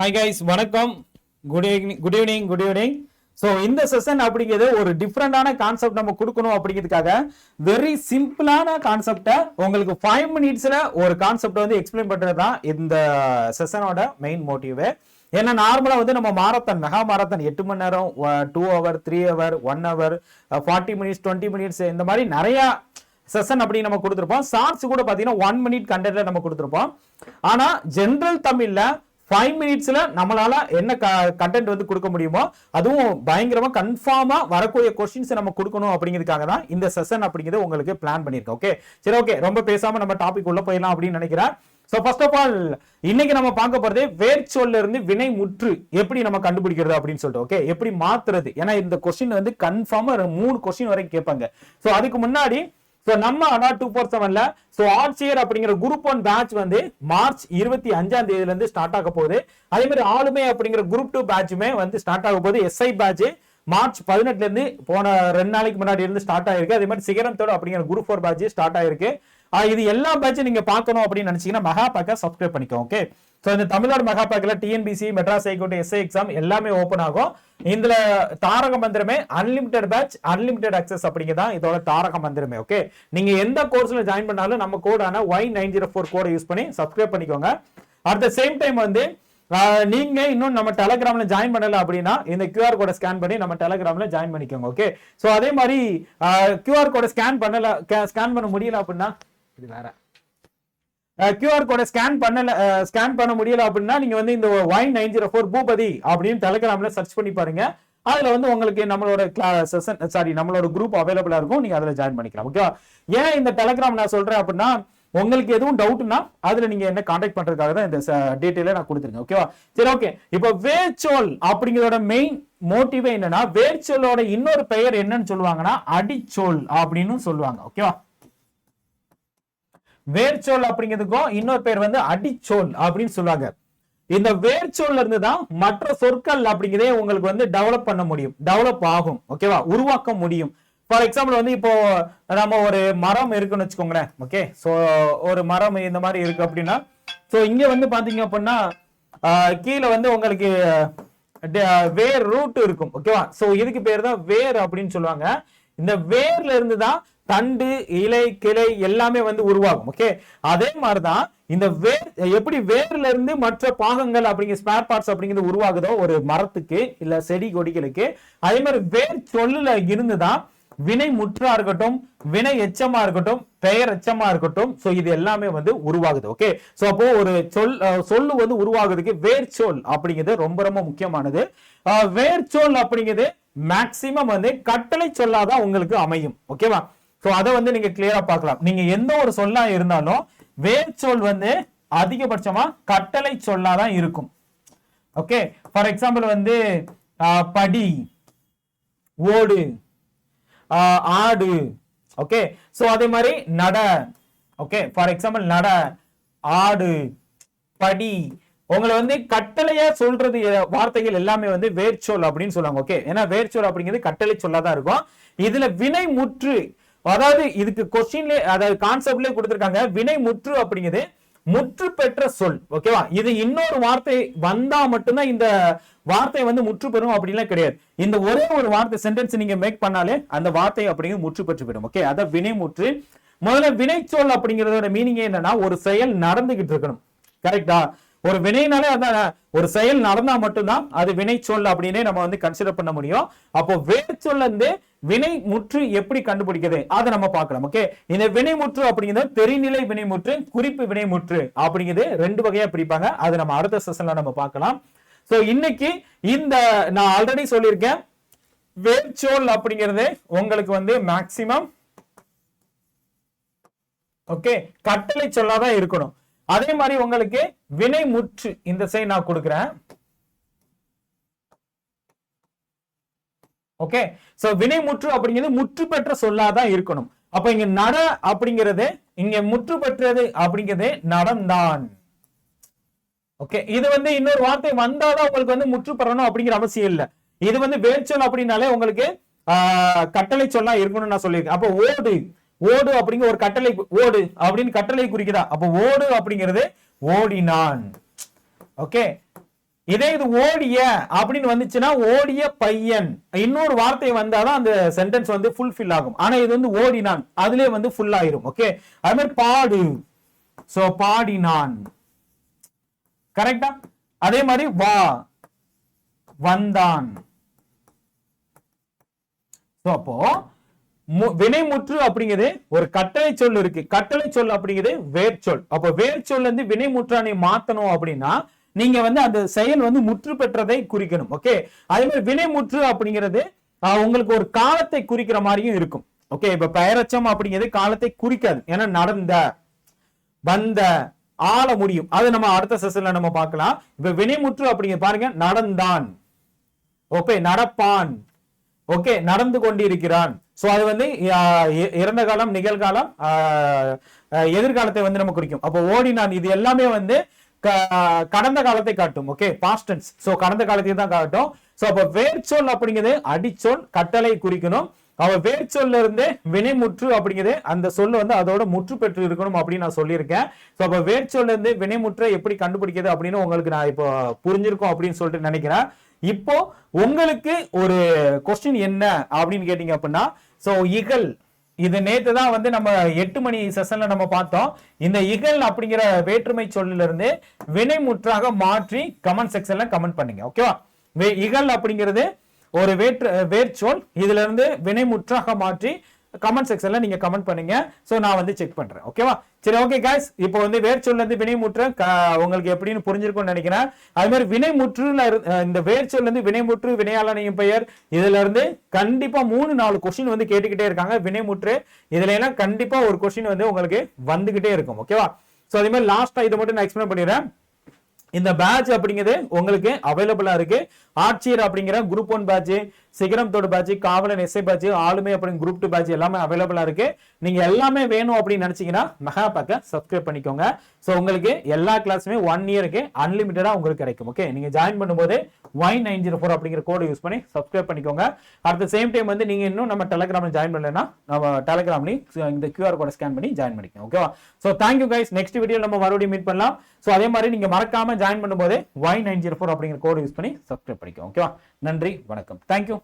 Hi guys வணக்கம். Good evening good evening good evening so இந்த session அப்படிங்கிறது ஒரு டிஃப்ரெண்டான கான்செப்ட் நம்ம கொடுக்கணும் அப்படிங்கிறதுக்காக வெரி சிம்பிளான கான்செப்டை உங்களுக்கு ஃபைவ் மினிட்ஸில் ஒரு கான்செப்ட் வந்து எக்ஸ்பிளைன் பண்ணுறது தான் இந்த செஷனோட மெயின் மோட்டிவ் ஏன்னா நார்மலாக வந்து நம்ம மாரத்தான் மெகா மாரத்தான் எட்டு மணி நேரம் two hour three hour one hour forty minutes twenty minutes இந்த மாதிரி நிறையா செஷன் அப்படி நம்ம கொடுத்துருப்போம். ஷார்ட்ஸ் கூட பார்த்தீங்கன்னா ஒன் மினிட் கண்டென்ட்ல நம்ம கொடுத்துருப்போம். ஆனால் ஜென்ரல் தமிழில் ஃபைவ் மினிட்ஸில் நம்மளால் என்ன க கண்டென்ட் வந்து கொடுக்க முடியுமோ அதுவும் பயங்கரமாக கன்ஃபார்மாக வரக்கூடிய கொஷின்ஸை நம்ம கொடுக்கணும் அப்படிங்கிறதுக்காக தான் இந்த செஷன் அப்படிங்கிறது உங்களுக்கு பிளான் பண்ணியிருக்கோம் ஓகே சரி ஓகே ரொம்ப பேசாமல் நம்ம டாபிக் உள்ளே போயிடலாம் அப்படின்னு நினைக்கிறேன். ஸோ ஃபர்ஸ்ட் ஆஃப் ஆல் இன்னைக்கு நம்ம பார்க்க போறது வேர்ச்சொல்ல இருந்து வினை முற்று எப்படி நம்ம கண்டுபிடிக்கிறது அப்படின்னு சொல்லிட்டு ஓகே எப்படி மாத்துறது? ஏன்னா இந்த கொஸ்டின் வந்து கன்ஃபார்மா மூணு கொஸ்டின் வரைக்கும் கேட்பாங்க. ஸோ அதுக்கு முன்னாடி ஸோ நம்ம அடா டூ ஃபோர் செவன்ல ஸோ ஆட்சியர் அப்படிங்கிற குரூப் ஒன் பேட்ச் வந்து மார்ச் இருபத்தி அஞ்சாம் தேதியில இருந்து ஸ்டார்ட் ஆக போகுது. அதே மாதிரி ஆளுமை அப்படிங்கிற குரூப் டூ பேட்சுமே வந்து ஸ்டார்ட் ஆக போகுது. எஸ்ஐ பேட்ச் மார்ச் பதினெட்டுல இருந்து போன ரெண்டு நாளைக்கு முன்னாடி இருந்து ஸ்டார்ட் ஆயிருக்கு. அதே மாதிரி சிகரத்தோட அப்படிங்கிற குரூப் ஃபோர் பேட்ச் ஸ்டார்ட் ஆயிருக்கு. இது எல்லா பேட்சும் நீங்க பார்க்கணும் அப்படின்னு நினைச்சீங்கன்னா மெகா பேக்கை சப்ஸ்கிரைப் பண்ணிக்கோ ஓகே ஸோ இந்த தமிழ்நாடு மெகா பேக்கில் TNPSC Madras high court SI exam எல்லாமே ஓப்பன் ஆகும். இதுல தாரக மந்திரமே அன்லிமிட்டெட் பேட்ச் அன்லிமிட்டெட் அக்சஸ் அப்படிங்கதான் இதோட தாரக மந்திரமே ஓகே நீங்க எந்த கோர்ஸ்ல ஜாயின் பண்ணாலும் நம்ம கோடான ஒய் நைன் ஜீரோ ஃபோர் கோடை யூஸ் பண்ணி சப்ஸ்கிரைப் பண்ணிக்கோங்க. அட் த சேம் டைம் வந்து நீங்க இன்னும் நம்ம டெலகிராம்ல ஜாயின் பண்ணல அப்படின்னா இந்த கியூஆர் கோடை ஸ்கேன் பண்ணி நம்ம டெலகிராம்ல ஜாயின் பண்ணிக்கோங்க ஓகே சோ அதே மாதிரி கியூஆர் கோடை ஸ்கேன் பண்ணல ஸ்கேன் பண்ண முடியல அப்படின்னா இது வேற. கியூஆர் கோடை ஸ்கேன் பண்ணல ஸ்கேன் பண்ண முடியல அப்படின்னா நீங்க வந்து இந்த Y nine zero four Boopathi அப்படின்னு டெலகிராம்ல சர்ச் பண்ணி பாருங்க. அதுல வந்து உங்களுக்கு நம்மளோட செஷன் சாரி நம்மளோட குரூப் அவைலபிளா இருக்கும். நீங்க அதுல ஜாயின் பண்ணிக்கலாம் ஓகேவா ஏன் இந்த டெலகிராம் நான் சொல்றேன் அப்படின்னா உங்களுக்கு எதுவும் டவுட்னா அதுல நீங்க என்ன கான்டாக்ட் பண்றதுக்காக தான் இந்த டீட்டெயில நான் கொடுத்துருக்கேன் ஓகேவா சரி ஓகே இப்போ வேர்ச்சொல் அப்படிங்கிறதோட மெயின் மோட்டிவே என்னன்னா வேர்ச்சொல்லோட இன்னொரு பெயர் என்னன்னு சொல்லுவாங்கன்னா அடிச்சொல் அப்படின்னு சொல்லுவாங்க ஓகேவா வேர்ச்சொல் அப்படிங்கிறதுக்கும் இன்னொரு பேர் வந்து அடிச்சொல் அப்படின்னு சொல்லுவாங்க. இந்த வேர்ச்சொல்ல இருந்து தான் மற்ற சொற்கள் அப்படிங்கிறதே உங்களுக்கு வந்து டெவலப் பண்ண முடியும். டெவலப் ஆகும். ஓகேவா உருவாக்க முடியும். ஃபார் எக்ஸாம்பிள் வந்து இப்போ நம்ம ஒரு மரம் இருக்குன்னு வச்சுக்கோங்களேன். ஓகே ஸோ ஒரு மரம் இந்த மாதிரி இருக்கு அப்படின்னா ஸோ இங்க வந்து பாத்தீங்க அப்படின்னா ஆஹ், கீழே வந்து உங்களுக்கு வேர் ரூட் இருக்கும். ஓகேவா ஸோ இதுக்கு பேர் தான் வேர் அப்படின்னு சொல்லுவாங்க. இந்த வேர்ல இருந்து தான் தண்டு இலை கிளை எல்லாமே வந்து உருவாகும் ஓகே அதே மாதிரிதான் இந்த வேர் எப்படி வேர்ல இருந்து மற்ற பாகங்கள் அப்படிங்கிற ஸ்பேர் பார்ட்ஸ் அப்படிங்கிறது உருவாகுதோ ஒரு மரத்துக்கு இல்ல செடி கொடிகளுக்கு அதே மாதிரி வேர் சொல்லுல இருந்துதான் வினை முற்றா இருக்கட்டும் வினை எச்சமா இருக்கட்டும் பெயர் எச்சமா இருக்கட்டும் சோ இது எல்லாமே வந்து உருவாகுது ஓகே சோ அப்போ ஒரு சொல் சொல்லு வந்து உருவாகுறதுக்கு வேர்ச்சொல் அப்படிங்கிறது ரொம்ப ரொம்ப முக்கியமானது. வேர் வேர்ச்சொல் அப்படிங்கிறது மேக்சிமம் வந்து கட்டளை சொல்லாதான் உங்களுக்கு அமையும் ஓகேவா ஸோ அதை வந்து நீங்க கிளியரா பார்க்கலாம். நீங்க எந்த ஒரு சொல்லா இருந்தாலும் வேர்ச்சொல் வந்து அதிகபட்சமா கட்டளை சொல்லாதான் இருக்கும். ஓகே ஃபார் எக்ஸாம்பிள் வந்து படி ஓடு ஆடு. ஓகே ஸோ அதே மாதிரி நட. ஓகே ஃபார் எக்ஸாம்பிள் நட ஆடு படி. உங்களை வந்து கட்டளையா சொல்றது வார்த்தைகள் எல்லாமே வந்து வேர்ச்சொல் அப்படின்னு சொல்லுவாங்க. ஓகே ஏன்னா வேர்ச்சொல் அப்படிங்கிறது கட்டளை சொல்லாதான் இருக்கும். இதுல வினை முற்று அதாவது இதுக்கு கொஸ்டின்லேயே அதாவது கான்செப்ட்லேயே கொடுத்துருக்காங்க வினை முற்று அப்படிங்கிறது முற்று பெற்ற சொல் ஓகேவா இது இன்னொரு வார்த்தை வந்தா மட்டும்தான் இந்த வார்த்தை வந்து முற்று பெறும் அப்படின்லாம் கிடையாது. இந்த ஒரே ஒரு வார்த்தை சென்டென்ஸ் நீங்க மேக் பண்ணாலே அந்த வார்த்தை அப்படிங்கிறது முற்று பெற்று போயிடும் ஓகே அதான் வினை முற்று. முதல்ல வினைச்சொல் அப்படிங்கிறதோட மீனிங் என்னன்னா ஒரு செயல் நடந்துகிட்டு இருக்கணும். கரெக்டா ஒரு வினைனாலே அதான் ஒரு செயல் நடந்தா மட்டும்தான் அது வினைச்சொல் அப்படின்னே நம்ம வந்து கன்சிடர் பண்ண முடியும். அப்போ வேர்ச்சொல்ல இருந்து வினை முற்று எப்படி கண்டுபிடிக்கிறது? அதை நம்ம பார்க்கலாம் ஓகே இந்த வினைமுற்று அப்படிங்கிறது தெரிநிலை வினைமுற்று குறிப்பு வினைமுற்று அப்படிங்கிறது ரெண்டு வகையா பிரிப்பாங்க. அது நம்ம அடுத்த செஷன்ல நம்ம பார்க்கலாம். சோ இன்னைக்கு இந்த நான் ஆல்ரெடி சொல்லியிருக்கேன் வேர்ச்சோல் அப்படிங்கிறது உங்களுக்கு வந்து மேக்சிமம் ஓகே கட்டளை சொல்லாதான் இருக்கணும். அதே மாதிரி உங்களுக்கு வினை முற்று இந்த சைடு நான் கொடுக்குறேன். ஓகே சோ வினை முற்று அப்படிங்கிறது முற்று பெற்ற சொல்லாதான் இருக்கணும். அப்ப இங்க நட அப்படிங்கிறது இங்க முற்று பெற்றது அப்படிங்கிறது நடந்தான் ஓகே இது வந்து இன்னொரு வார்த்தை வந்தாதான் உங்களுக்கு வந்து முற்று பெறணும் அப்படிங்கிற அவசியம் இல்லை. இது வந்து வேர்ச்சொல் அப்படின்னாலே உங்களுக்கு கட்டளை சொல்லா இருக்கணும்னு நான் சொல்லியிருக்கேன். அப்போ ஓடு ஓடு அப்படிங்கிற ஒரு கட்டளை ஓடு அப்படின்னு கட்டளை குறிக்குதா? அப்போ ஓடு அப்படிங்கிறது ஓடினான். ஓகே இதே இது ஓடிய அப்படின்னு வந்துச்சுன்னா ஓடிய பையன். இன்னொரு வார்த்தை வந்தாதான் அந்த சென்டென்ஸ் வந்து ஃபுல்ஃபில் ஆகும். ஆனா இது வந்து ஓடினான். அதுலயே வந்து ஃபுல் ஆயிரும். ஓகே அது மாதிரி பாடு. சோ பாடினான். கரெக்டா அதே மாதிரி வா. வந்தான். சோ அப்போ மு- வினைமுற்று அப்படிங்கிறது ஒரு கட்டளை சொல் இருக்கு. கட்டளை சொல் அப்படிங்கிறது வேர்ச்சொல். அப்போ வேர்ச்சொல் இருந்து வினைமுற்றானை மாத்தணும் அப்படின்னா நீங்க வந்து அந்த செயல் வந்து முற்று பெற்றதை குறிக்கணும் ஓகே அதே மாதிரி வினைமுற்று அப்படிங்கிறது ஆஹ், உங்களுக்கு ஒரு காலத்தை குறிக்கிற மாதிரியும் இருக்கும் ஓகே இப்ப பெயரச்சம் அப்படிங்கிறது காலத்தை குறிக்காது. ஏன்னா நடந்த வந்த ஆள முடியும். அது நம்ம அடுத்த செஷன்ல நம்ம பார்க்கலாம். இப்ப வினைமுற்று அப்படிங்க பாருங்க நடந்தான் ஓகே நடப்பான் ஓகே நடந்து கொண்டிருக்கிறான். சோ அது வந்து இறந்த காலம் நிகழ்காலம் ஆஹ், எதிர்காலத்தை வந்து நம்ம குறிக்கும். அப்போ ஓடினான். இது எல்லாமே வந்து கடந்த காலத்தை காட்டும் ஓகே பாஸ்டன்ஸ் ஸோ கடந்த காலத்தை தான் காட்டும். சோ அப்போ வேர்ச்சொல் அப்படிங்கிறது அடிச்சொல் கட்டளை குறிக்கணும். அவ வேர்ச்சொல்ல இருந்து வினைமுற்று அப்படிங்கிறது அந்த சொல் வந்து அதோட முற்று பெற்று இருக்கணும் அப்படின்னு நான் சொல்லியிருக்கேன். ஸோ அப்போ வேர்ச்சொல்ல இருந்து வினைமுற்றை எப்படி கண்டுபிடிக்கிறது அப்படின்னு உங்களுக்கு நான் இப்போ புரிஞ்சிருக்கும் அப்படின்னு சொல்லிட்டு நினைக்கிறேன். இப்போ உங்களுக்கு ஒரு கொஸ்டின் என்ன அப்படின்னு கேட்டீங்க அப்படின்னா ஸோ இகல். இது நேற்று தான் வந்து நம்ம எட்டு மணி செஷன்ல நம்ம பார்த்தோம். இந்த இகல் அப்படிங்கிற வேற்றுமை சொல்லிலிருந்து இருந்து வினைமுற்றாக மாற்றி கமெண்ட் செக்ஷன்ல கமெண்ட் பண்ணுங்க. ஓகேவா வே- இகல் அப்படிங்கிறது ஒரு வேற்று வேர்ச்சொல். இதுல இருந்து வினைமுற்றாக மாற்றி கமெண்ட் செக்ஷன்ல நீங்க கமெண்ட் பண்ணுங்க. சோ நான் வந்து செக் பண்றேன். ஓகேவா சரி ஓகே guys. இப்போ வந்து வேர்ச்சொல்ல இருந்து வினைமுற்ற உங்களுக்கு எப்படின்னு புரிஞ்சிருக்கும்னு நினைக்கிறேன். அது மாதிரி வினைமுற்றுல இரு- இந்த வேர்ச்சொல்ல இருந்து வினைமுற்று வினையாளனையும் பெயர். இதுல இருந்து கண்டிப்பா மூணு நாலு கொஸ்டின் வந்து கேட்டுக்கிட்டே இருக்காங்க. வினைமுற்று இதுல எல்லாம் கண்டிப்பா ஒரு கொஸ்டின் வந்து உங்களுக்கு வந்துகிட்டே இருக்கும். ஓகேவா சோ அதே மாதிரி லாஸ்டா இதை மட்டும் நான் எக்ஸ்பிளைன் பண்ணிடுறேன். இந்த பேட்ச் அப்படிங்கிறது உங்களுக்கு அவைலபிளா இருக்கு. ஆட்சியர் அப்படிங்கிற குரூப் ஒன் பேட்ச் சிகரம் தொடு பேட்ச் காவலன் எஸ்ஐ பேட்ச் ஆளுமை அப்படின்னு குரூப் டூ பேட்ச் எல்லாமே அவைலபிளா இருக்கு. நீங்க எல்லாமே வேணும் அப்படின்னு நினைச்சீங்கன்னா மெகா பேக்கை சப்ஸ்கிரைப் பண்ணிக்கோங்க. ஸோ உங்களுக்கு எல்லா கிளாஸுமே ஒன் இயருக்கு அன்லிமிட்டடா உங்களுக்கு கிடைக்கும் ஓகே நீங்க ஜாயின் பண்ணும்போது ஒய் நைன் ஜீரோ ஃபோர் அப்படிங்கிற கோடு யூஸ் பண்ணி சப்ஸ்கிரைப் பண்ணிக்கோங்க. அட் த சேம் டைம் வந்து நீங்க இன்னும் நம்ம டெலகிராம்ல ஜாயின் பண்ணலன்னா நம்ம டெலகிராம்லையும் இந்த கியூஆர் கோடை ஸ்கேன் பண்ணி ஜாயின் பண்ணிக்கோங்க ஓகேவா so thank you guys next video நம்ம மறுபடியும் மீட் பண்ணலாம். ஸோ அதே மாதிரி நீங்க மறக்காம ஜாயின் பண்ணும்போது ஒய் நைன் ஜீரோ ஃபோர் அப்படிங்கிற கோடு யூஸ் பண்ணி சப்ஸ்கிரைப் பண்ணிக்கோங்க ஓகேவா நன்றி வணக்கம். தேங்க்யூ